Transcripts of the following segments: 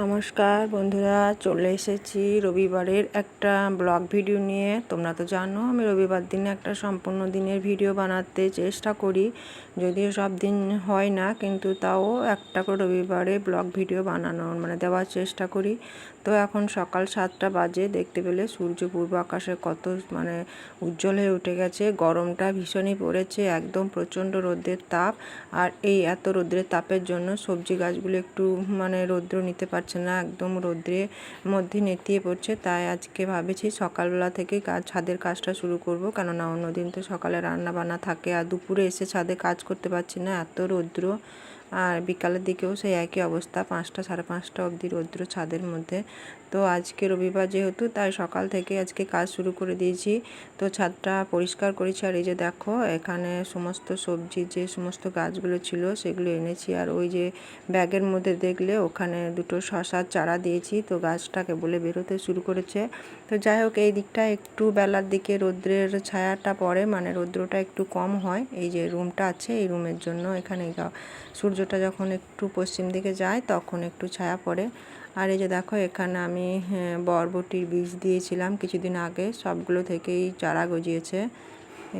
নমস্কার বন্ধুরা, চলে এসেছি রবিবারের একটা ব্লগ ভিডিও নিয়ে। তোমরা তো জানো, আমি রবিবার দিনে একটা সম্পূর্ণ দিনের ভিডিও বানাতে চেষ্টা করি। যদিও সব দিন হয় না, কিন্তু তাও একটা করে রবিবারে ব্লগ ভিডিও বানানোর মানে দেওয়ার চেষ্টা করি। তো এখন সকাল সাতটা বাজে, দেখতে পেলে সূর্য পূর্ব আকাশে কত মানে উজ্জ্বল হয়ে উঠে গেছে। গরমটা ভীষণই পড়েছে, একদম প্রচণ্ড রোদের তাপ। আর এই এত রোদ্রের তাপের জন্য সবজি গাছগুলো একটু মানে রৌদ্র নিতে পারছে না, একদম রোদ্রের মধ্যে নেতিয়ে পড়ছে। তাই আজকে ভাবেছি সকালবেলা থেকে কাজ ছাদের কাজটা শুরু করব। কেননা অন্যদিন তো সকালে রান্না বান্না থাকে, আর দুপুরে এসে ছাদে কাজ করতে পারছি না, এত রৌদ্র। আর বিকালের দিকেও সেই একই অবস্থা, পাঁচটা, সাড়ে পাঁচটা অবধি রৌদ্র ছাদের মধ্যে। তো আজকে রবিবার যেহেতু, তাই সকাল থেকে আজকে কাজ শুরু করে দিয়েছি। তো ছাদটা পরিষ্কার করেছি আর এই যে দেখো, এখানে সমস্ত সবজি, যে সমস্ত গাছগুলো ছিল সেগুলো এনেছি। আর ওই যে ব্যাগের মধ্যে দেখলে ওখানে দুটো শশার চারা দিয়েছি। তো গাছটাকে বলে বেরোতে শুরু করেছে। তো যাই হোক, এই দিকটা একটু বেলার দিকে রৌদ্রের ছায়াটা পড়ে মানে রৌদ্রটা একটু কম হয়। এই যে রুমটা আছে, এই রুমের জন্য এখানে সূর্যটা যখন একটু পশ্চিম দিকে যায় তখন একটু ছায়া পড়ে। আর এই যে দেখো এখানে আমি হ্যাঁ, বরবটির বীজ দিয়েছিলাম কিছুদিন আগে। সবগুলো থেকেই চারা গজিয়েছে।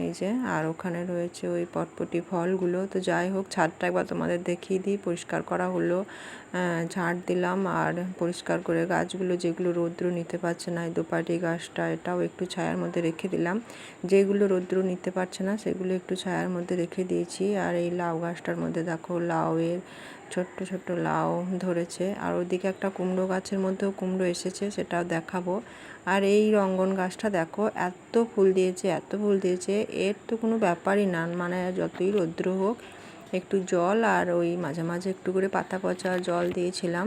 এই যে, আর ওখানে রয়েছে ওই পটপটি ফলগুলো। তো যাই হোক, ছাদটা একবার তোমাদের দেখিয়ে দিই। পরিষ্কার করা হলো ঝাড় দিলাম আর পরিষ্কার করে গাছগুলো যেগুলো রৌদ্র নিতে পারছে না, এই দোপাটি গাছটা, এটাও একটু ছায়ার মধ্যে রেখে দিলাম। যেগুলো রৌদ্র নিতে পারছে না, সেগুলো একটু ছায়ার মধ্যে রেখে দিয়েছি। আর এই লাউ গাছটার মধ্যে দেখো, লাউয়ের ছোট্ট ছোট্ট লাউ ধরেছে। আর ওদিকে একটা কুমড়ো গাছের মধ্যেও কুমড়ো এসেছে, সেটাও দেখাবো। আর এই রঙ্গন গাছটা দেখো, এত ফুল দিয়েছে, এত ফুল দিয়েছে। এর তো কোনো ব্যাপারই না মানে যতই রৌদ্র হোক, একটু জল আর ওই মাঝে মাঝে একটু করে পাতা পচা জল দিয়েছিলাম।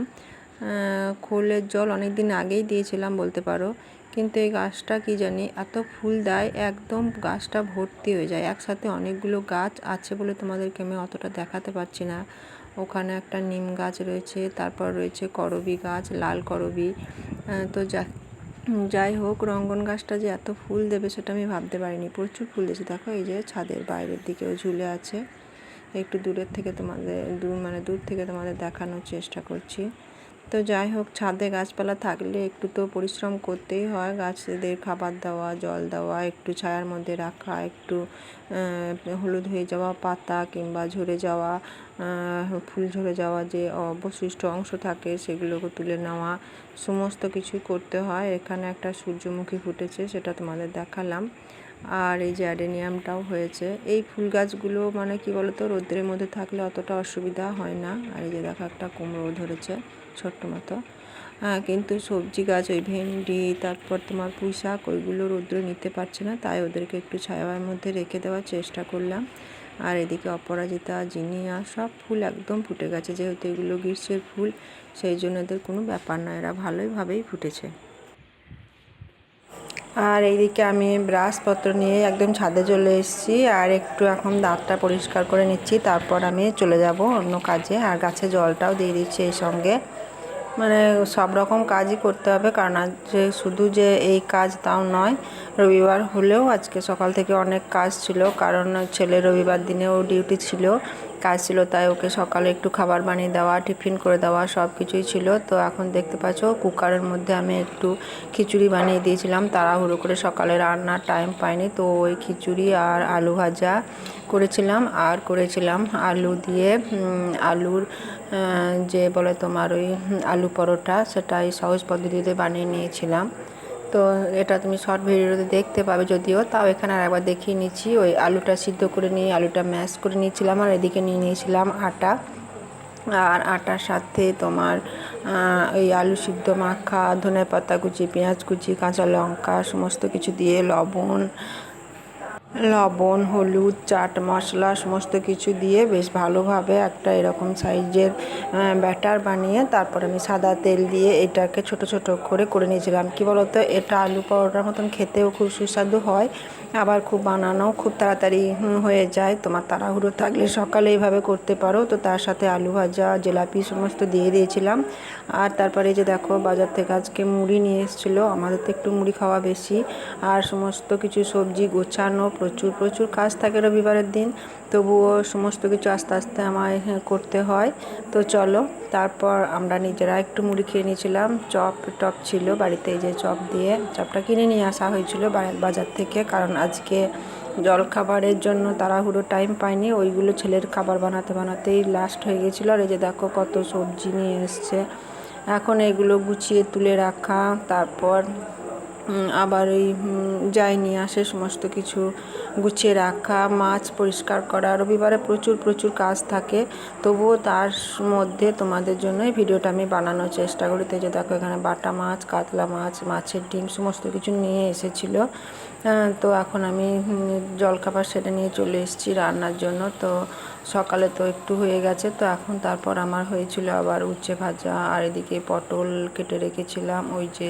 খোলের জল অনেক দিন আগেই দিয়েছিলাম বলতে পারো, কিন্তু এই গাছটা কি জানি, এত ফুল দেয়, একদম গাছটা ভর্তি হয়ে যায়। একসাথে অনেকগুলো গাছ আছে বলে তোমাদেরকে আমি অতটা দেখাতে পারছি না। ওখানে একটা নিম গাছ রয়েছে, তারপর রয়েছে করবি গাছ, লাল করবি। তো যা যাই হোক, রঙ্গন গাছটা যে এত ফুল দেবে সেটা আমি ভাবতে পারিনি। প্রচুর ফুল দিয়েছে। দেখো, এই যে ছাদের বাইরের দিকেও ঝুলে আছে। একটু দূরের থেকে তোমাদের দূর মানে দূর থেকে তোমাদের দেখানোর চেষ্টা করছি। তো যাই হোক, ছাদে গাছপালা থাকলে একটু তো পরিশ্রম করতেই হয়। গাছদের খাবার দেওয়া, জল দেওয়া, একটু ছায়ার মধ্যে রাখা, একটু হলুদ হয়ে যাওয়া, পাতা কিংবা ঝরে যাওয়া ফুল ঝরে যাওয়া যে অবশিষ্ট অংশ থাকে সেগুলোকে তুলে নেওয়া, সমস্ত কিছুই করতে হয়। এখানে একটা সূর্যমুখী ফুটেছে, সেটা তোমাদের দেখালাম। আর এই যে অ্যাডেনিয়ামটাও হয়েছে। এই ফুল গাছগুলো মানে কি বলতো, রোদ্রের মধ্যে থাকলে অতটা অসুবিধা হয় না। আর এই যে দেখো, একটা কুমড়ো ধরেছে ছোট্ট মতো। হ্যাঁ কিন্তু সবজি গাছ, ওই ভেন্ডি, তারপর তোমার পুঁই শাক ওইগুলো রৌদ্র নিতে পারছে না। তাই ওদেরকে একটু ছায়ার মধ্যে রেখে দেওয়ার চেষ্টা করলাম। আর এদিকে অপরাজিতা, জিনিয়া, সব ফুল একদম ফুটে গেছে। যেহেতু এগুলো গ্রীষ্মের ফুল, সেই জন্য এদের কোনো ব্যাপার না। এরা ভালোইভাবেই ফুটেছে। আর এইদিকে আমি ব্রাশপত্র নিয়ে একদম ছাদে চলে এসেছি, আর একটু এখন দাঁতটা পরিষ্কার করে নিচ্ছি, তারপর আমি চলে যাব অন্য কাজে, আর গাছে জলটাও দিয়ে দিচ্ছি এই সঙ্গে। মানে সব রকম কাজই করতে হবে, কারণ যে শুধু যে এই কাজ তাও নয়, রবিবার হলেও আজকে সকাল থেকে অনেক কাজ ছিল, কারণ ছেলে রবিবার দিনেও ডিউটি ছিল কাজ ছিল, তাই ওকে সকালে একটু খাবার বানিয়ে দেওয়া, টিফিন করে দেওয়া সব কিছুই ছিল। তো এখন দেখতে পাচ্ছ, কুকারের মধ্যে আমি একটু খিচুড়ি বানিয়ে দিয়েছিলাম। তাড়াহুড়ো করে সকালে রান্নার টাইম পাইনি, তো ওই খিচুড়ি আর আলু ভাজা করেছিলাম। আর করেছিলাম আলু দিয়ে আলুর যে বলে তোমার ওই আলু পরোটা, সেটাই সহজ পদ্ধতিতে বানিয়ে নিয়েছিলাম। তো এটা তুমি শর্ট ভিডিওতে দেখতে পাবে যদিও। তাও এখানে আর একবার দেখিয়ে নিচ্ছি। ওই আলুটা সিদ্ধ করে নিয়ে, আলুটা ম্যাশ করে নিয়েছিলাম আর এদিকে নিয়ে নিয়েছিলাম আটা। আর আটার সাথে তোমার ওই আলু সিদ্ধ মাখা ধনে পাতা কুচি, পেঁয়াজ কুচি, কাঁচা লঙ্কা, সমস্ত কিছু দিয়ে লবণ লবণ, হলুদ, চাট, মশলা, সমস্ত কিছু দিয়ে বেশ ভালোভাবে একটা এরকম সাইজের ব্যাটার বানিয়ে তারপর আমি সাদা তেল দিয়ে এটাকে ছোট ছোট করে করে নিয়েছিলাম। কি বলতো? এটা আলু পরোটার মতন খেতেও খুব সুস্বাদু হয়, আবার খুব বানানো খুব তাড়াতাড়ি হয়ে যায়। তোমার তাড়াহুড়ো থাকলে সকালে এইভাবে করতে পারো। তো তার সাথে আলু ভাজা, জিলাপি সমস্ত দিয়ে দিয়েছিলাম। আর তারপরে যে দেখো, বাজার থেকে আজকে মুড়ি নিয়ে এসেছিল। আমাদের তো একটু মুড়ি খাওয়া বেশি। আর সমস্ত কিছু সবজি গোছানো প্রচুর প্রচুর কাজ থাকে রবিবারের দিন তবুও সমস্ত কিছু আস্তে আস্তে আমায় হ্যাঁ, করতে হয়। তো চলো তারপর আমরা নিজেরা একটু মুড়ি খেয়ে নিয়েছিলাম চপ টপ ছিল বাড়িতে এই যে চপ দিয়ে চপটা কিনে নিয়ে আসা হয়েছিল বাজার থেকে কারণ আজকে জল খাবারের জন্য তাড়াহুড়ো টাইম পাইনি ওইগুলো ছেলের খাবার বানাতে বানাতেই লাস্ট হয়ে গেছিল। আর এই যে দেখো কত সবজি নিয়ে এসছে। এখন এগুলো গুছিয়ে তুলে রাখা তারপর আবার ওই যাই নিয়ে আসে, সমস্ত কিছু গুছিয়ে রাখা, মাছ পরিষ্কার করা, রবিবারে প্রচুর প্রচুর কাজ থাকে। তবুও তার মধ্যে তোমাদের জন্য এই ভিডিওটা আমি বানানোর চেষ্টা করি। তো যে দেখো, এখানে বাটা মাছ, কাতলা মাছ, মাছের ডিম, সমস্ত কিছু নিয়ে এসেছিল। তো এখন আমি জলখাবার সেটা নিয়ে চলে এসেছি রান্নার জন্য। তো সকালে তো একটু হয়ে গেছে, তো এখন তারপর আমার হয়েছিল আবার উচ্ছে ভাজা, আর এদিকে পটল কেটে রেখেছিলাম। ওই যে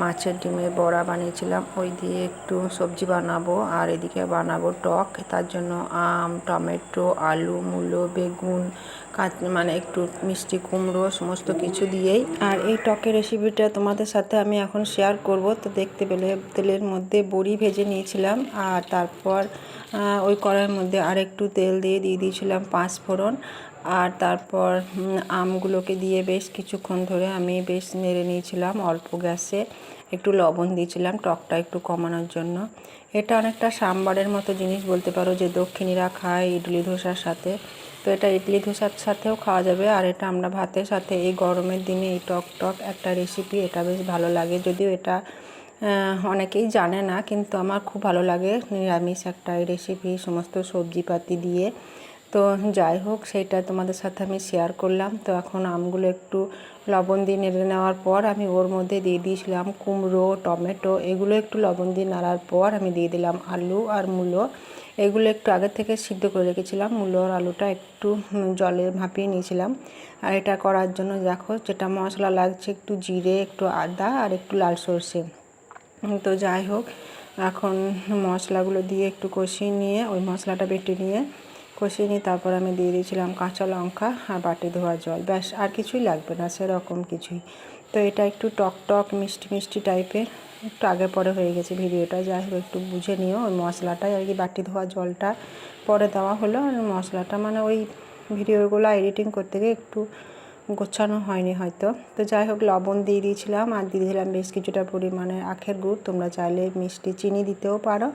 মাছের ডিমের বড়া বানিয়েছিলাম। ওই দিয়ে একটু সবজি বানাবো আর এদিকে বানাবো টক। তার জন্য আম, টমেটো, আলু, মূলো, বেগুন মানে একটু মিষ্টি কুমড়ো সমস্ত কিছু দিয়েই। আর এই টকের রেসিপিটা তোমাদের সাথে আমি এখন শেয়ার করব। তো দেখতে পেলে, তেলের মধ্যে বড়ি ভেজে নিয়েছিলাম আর তারপর ওই কড়াইয়ের মধ্যে আর একটু তেল দিয়ে দিয়ে দিয়েছিলাম পাঁচ ফোড়ন আর তারপর আমগুলোকে দিয়ে বেশ কিছুক্ষণ ধরে আমি বেশ নেড়ে নিয়েছিলাম, অল্প গ্যাসে একটু লবণ দিয়েছিলাম, টকটা একটু কমানোর জন্য। এটা অনেকটা সাম্বারের মতো জিনিস বলতে পারো যে দক্ষিণীরা খায় ইডলি ধোসার সাথে। তো এটা ইডলি ধোসার সাথেও খাওয়া যাবে, আর এটা আমরা ভাতের সাথে এই গরমের দিনে এই টক টক একটা রেসিপি এটা বেশ ভালো লাগে। যদিও এটা অনেকেই জানে না, কিন্তু আমার খুব ভালো লাগে নিরামিষ একটা রেসিপি সমস্ত সবজিপাতি দিয়ে। তো যাই হোক, সেইটা তোমাদের সাথে আমি শেয়ার করলাম। তো এখন আমগুলো একটু লবণ দিয়ে নেড়ে নেওয়ার পর আমি ওর মধ্যে দিয়ে দিয়েছিলাম কুমড়ো, টমেটো, এগুলো একটু লবণ দিয়ে নাড়ার পর আমি দিয়ে দিলাম আলু আর মূলো। এগুলো একটু আগে থেকে সিদ্ধ করে রেখেছিলাম, মূলো আর আলুটা একটু জলে ভাপিয়ে নিয়েছিলাম। আর এটা করার জন্য দেখো যেটা মশলা লাগছে, একটু জিরে, একটু আদা আর একটু লাল সর্ষে। তো যাই হোক, এখন মশলাগুলো দিয়ে একটু কষিয়ে নিয়ে, ওই মশলাটা বেটে নিয়ে কষিয়ে নিয়ে তারপর আমি দিয়ে দিয়েছিলাম কাঁচা লঙ্কা আর বাটি ধোয়া জল। ব্যাস, আর কিছুই লাগবে না, সেরকম কিছুই। তো এটা একটু টক টক, মিষ্টি মিষ্টি টাইপের। একটু আগে পরে হয়ে গেছে ভিডিওটা, যাই হোক, একটু বুঝে নিও ওই মশলাটাই আর কি, বাটি ধোয়া জলটা পরে দেওয়া হলো। আর মশলাটা মানে ওই ভিডিওগুলো এডিটিং করতে গিয়ে একটু গোছানো হয়নি হয়তো। তো যাই হোক, লবণ দিয়ে দিয়েছিলাম আর দিয়ে দিয়েছিলাম বেশ কিছুটা পরিমাণে আখের গুড়। তোমরা চাইলে মিষ্টি, চিনি দিতেও পারো।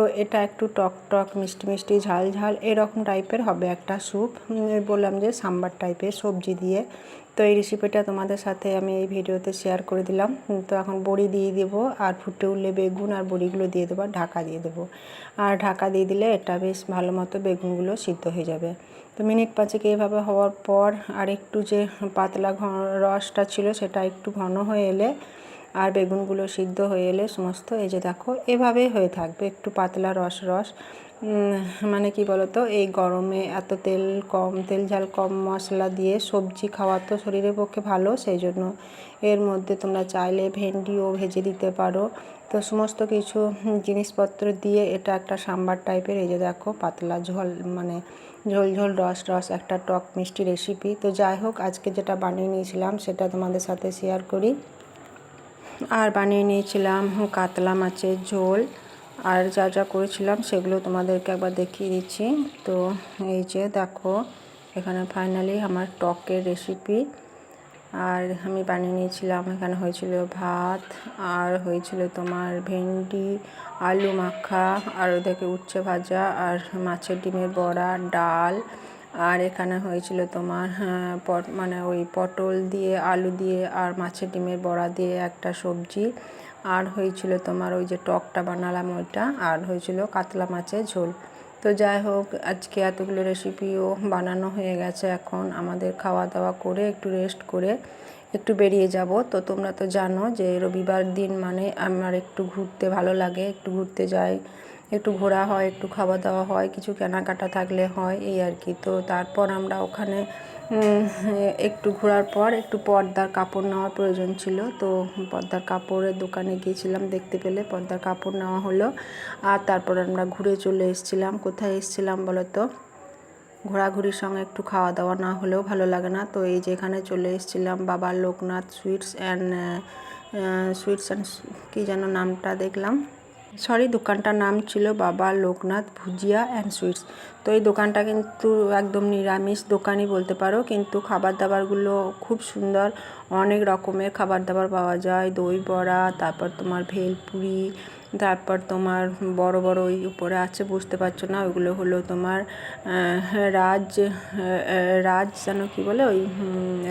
তো এটা একটু টক টক, মিষ্টি মিষ্টি, ঝাল ঝাল, এরকম টাইপের হবে একটা স্যুপ বললাম যে সাম্বার টাইপের সবজি দিয়ে। তো এই রেসিপিটা তোমাদের সাথে আমি এই ভিডিওতে শেয়ার করে দিলাম। তো এখন বড়ি দিয়ে দেবো, আর ফুটে উঠলে বেগুন, আর বড়িগুলো দিয়ে দেবো, আর ঢাকা দিয়ে দেবো। আর ঢাকা দিয়ে দিলে এটা বেশ ভালো মতো বেগুনগুলো সিদ্ধ হয়ে যাবে। তো মিনিট পাঁচেক এইভাবে হওয়ার পর, আর একটু যে পাতলা রসটা ছিল, সেটা একটু ঘন হয়ে এলে আর বেগুনগুলো সিদ্ধ হয়ে এলে সমস্ত এই যে দেখো এভাবেই হয়ে থাকবে। একটু পাতলা রস রস মানে কি বলতো, এই গরমে এত তেল কম, তেল ঝাল কম মশলা দিয়ে সবজি খাওয়া তো শরীরের পক্ষে ভালো, সেই জন্য এর মধ্যে তোমরা চাইলে ভেন্ডিও ভেজে দিতে পারো। তো সমস্ত কিছু জিনিসপত্র দিয়ে এটা একটা সাম্বার টাইপের, এই যে দেখো, পাতলা ঝোল মানে ঝোল ঝোল রস রস, একটা টক মিষ্টি রেসিপি তো যাই হোক, আজকে যেটা বানিয়ে নিয়েছিলাম, সেটা তোমাদের সাথে শেয়ার করি। আর বানিয়ে নিয়েছিলাম কাতলা মাছের ঝোল। আর যা যা করেছিলাম সেগুলো তোমাদেরকে একবার দেখিয়ে দিচ্ছি। তো এই যে দেখো, এখানে ফাইনালি আমার টকের রেসিপি আর আমি বানিয়ে নিয়েছিলাম, এখানে হয়েছিল ভাত, আর হয়েছিল তোমার ভেন্ডি, আলু মাখা, আর ওদেরকে উচ্ছে ভাজা, আর মাছের ডিমের বড়া, ডাল। আর এখানে হয়েছিল তোমার হ্যাঁ, পট- মানে ওই পটল দিয়ে আলু দিয়ে আর মাছের ডিমের বড়া দিয়ে একটা সবজি। আর হয়েছিল তোমার ওই যে টকটা বানালাম ওইটা আর হয়েছিল কাতলা মাছের ঝোল। তো যাই হোক আজকে এতগুলো রেসিপিও বানানো হয়ে গেছে এখন। আমাদের খাওয়া দাওয়া করে একটু রেস্ট করে একটু বেরিয়ে যাব। তো তোমরা তো জানো যে রবিবার দিন মানে আমার একটু ঘুরতে ভালো লাগে একটু ঘুরতে যাই। একটু ঘোরা হয়, একটু খাওয়া দাওয়া হয়, কিছু কেনাকাটা থাকলে হয়, এই আর কি। তো তারপর আমরা ওখানে একটু ঘোরার পর একটু পর্দার কাপড় নেওয়ার প্রয়োজন ছিল। তো পর্দার কাপড়ের দোকানে গিয়েছিলাম দেখতে পেলে, পর্দার কাপড় নেওয়া হলো। আর তারপর আমরা ঘুরে চলে এসেছিলাম। কোথায় এসেছিলাম বলো তো ঘোরাঘুরির সঙ্গে একটু খাওয়া দাওয়া না হলেও ভালো লাগে না। তো এই যে এখানে চলে এসেছিলাম, বাবা Loknath sweets and sweets and কী যেন নামটা দেখলাম। সরি, দোকানটার নাম ছিল বাবা লোকনাথ ভুজিয়া অ্যান্ড সুইটস। তো এই দোকানটা কিন্তু একদম নিরামিষ দোকানই বলতে পারো, কিন্তু খাবার দাবারগুলো খুব সুন্দর। অনেক রকমের খাবার দাবার পাওয়া যায়, দই বড়া, তারপর তোমার ভেলপুরি তারপর তোমার বড় বড় ওই উপরে আছে, বুঝতে পারছ না? ওইগুলো হলো তোমার রাজ রাজ যেন কি বলে? ওই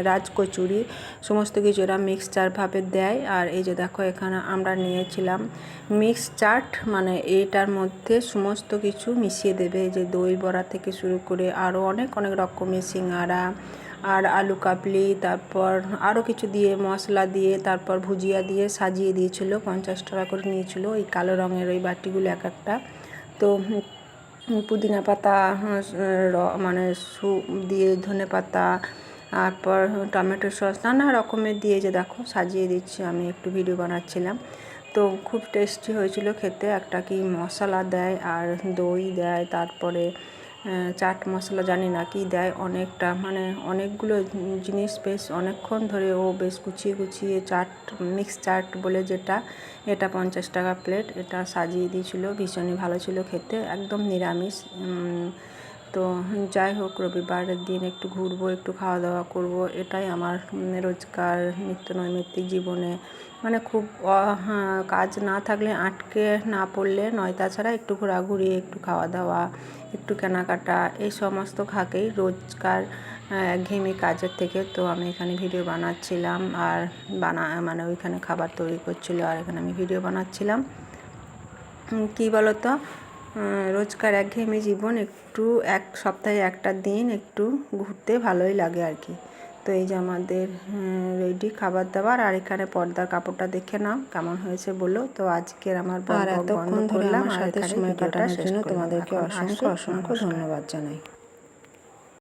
রাজ কচুরি, সমস্ত কিছু এরা মিক্সচারভাবে দেয়। আর এই যে দেখো, এখানে আমরা নিয়েছিলাম মিক্স চাট মানে এইটার মধ্যে সমস্ত কিছু মিশিয়ে দেবে। যে দই বড়া থেকে শুরু করে আরও অনেক অনেক রকমের সিঙ্গারা আর আলু কাবলি, তারপর আরও কিছু দিয়ে, মশলা দিয়ে, তারপর ভুজিয়া দিয়ে সাজিয়ে দিয়েছিল, পঞ্চাশ টাকা করে নিয়েছিল ওই কালো রঙের ওই বাটিগুলো এক একটা। তো পুদিনা পাতা মানে সু, দিয়ে ধনে পাতা, তারপর টমেটো সস, নানা রকমের দিয়ে যে দেখো সাজিয়ে দিচ্ছি আমি, একটু ভিডিও বানাচ্ছিলাম। তো খুব টেস্টি হয়েছিল খেতে, একটা কি মশলা দেয় আর দই দেয়, তারপরে চাট মশলা জানি না কি দেয় অনেকটা। মানে অনেকগুলো জিনিস বেশ অনেকক্ষণ ধরে ও বেশ গুছিয়ে গুছিয়ে চাট, মিক্স চাট বলে যেটা, এটা পঞ্চাশ টাকা প্লেট, এটা সাজিয়ে দিয়েছিল। ভীষণই ভালো ছিল খেতে, একদম নিরামিষ। তো যাই হোক রবিবারের দিন একটু ঘুরবো একটু খাওয়া দাওয়া করব। এটাই আমার রোজকার নিত্য নৈমিত্তিক জীবনে। মানে খুব হ্যাঁ, কাজ না থাকলে আটকে না পড়লে নয় তাছাড়া একটু ঘোরাঘুরি একটু খাওয়া দাওয়া একটু কেনাকাটা এই সমস্ত থাকেই রোজকার একঘেয়েমি কাজের থেকে তো আমি এখানে ভিডিও বানাচ্ছিলাম। আর বানা মানে ওইখানে খাবার তৈরি করছিল আর এখানে আমি ভিডিও বানাচ্ছিলাম। কী বলতো? রোজকার একঘেয়েমি জীবন একটু এক সপ্তাহে একটা দিন একটু ঘুরতে ভালোই লাগে আর কি। তো এই যে আমাদের রেডি খাবার দাবার আর এখানে পর্দার কাপড়টা দেখে নাও কেমন হয়েছে বলো। তো আজকের আমার আর এতক্ষণ ধরে আমার সাথে সময় কাটানোর জন্য তোমাদেরকে অসংখ্য অসংখ্য ধন্যবাদ জানাই।